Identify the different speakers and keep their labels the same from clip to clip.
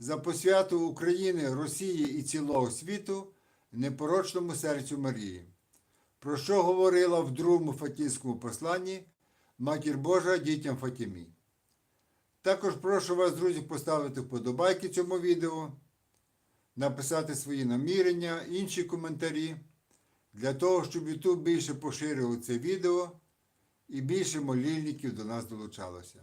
Speaker 1: за посвяту України, Росії і цілого світу непорочному серцю Марії, про що говорила в другому Фатійському посланні Матір Божа дітям Фатімі. Також прошу вас, друзі, поставити вподобайки цьому відео, написати свої намірення, інші коментарі, для того, щоб YouTube більше поширював це відео і більше молільників до нас долучалося.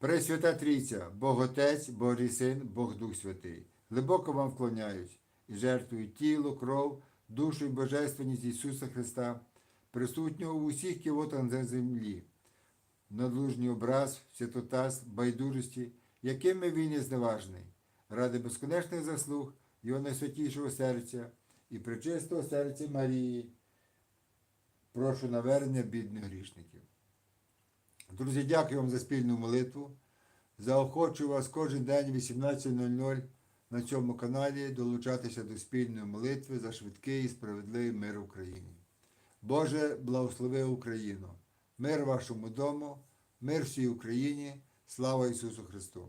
Speaker 1: Пресвята Трійця, Бог Отець, Божий Син, Бог Дух Святий, глибоко вам вклоняюсь і жертвую тіло, кров, душу і божественність Ісуса Христа, присутнього у усіх кивотах на землі, надлужній образ, святотаз, байдужості, якими він є зневажний, ради безконечних заслуг Його найсвятішого серця і причистого серця Марії. Прошу навернення бідних грішників. Друзі, дякую вам за спільну молитву. Заохочую вас кожен день 18.00 на цьому каналі долучатися до спільної молитви за швидкий і справедливий мир Україні. Боже, благослови Україну! Мир вашому дому, мир всій Україні, слава Ісусу Христу!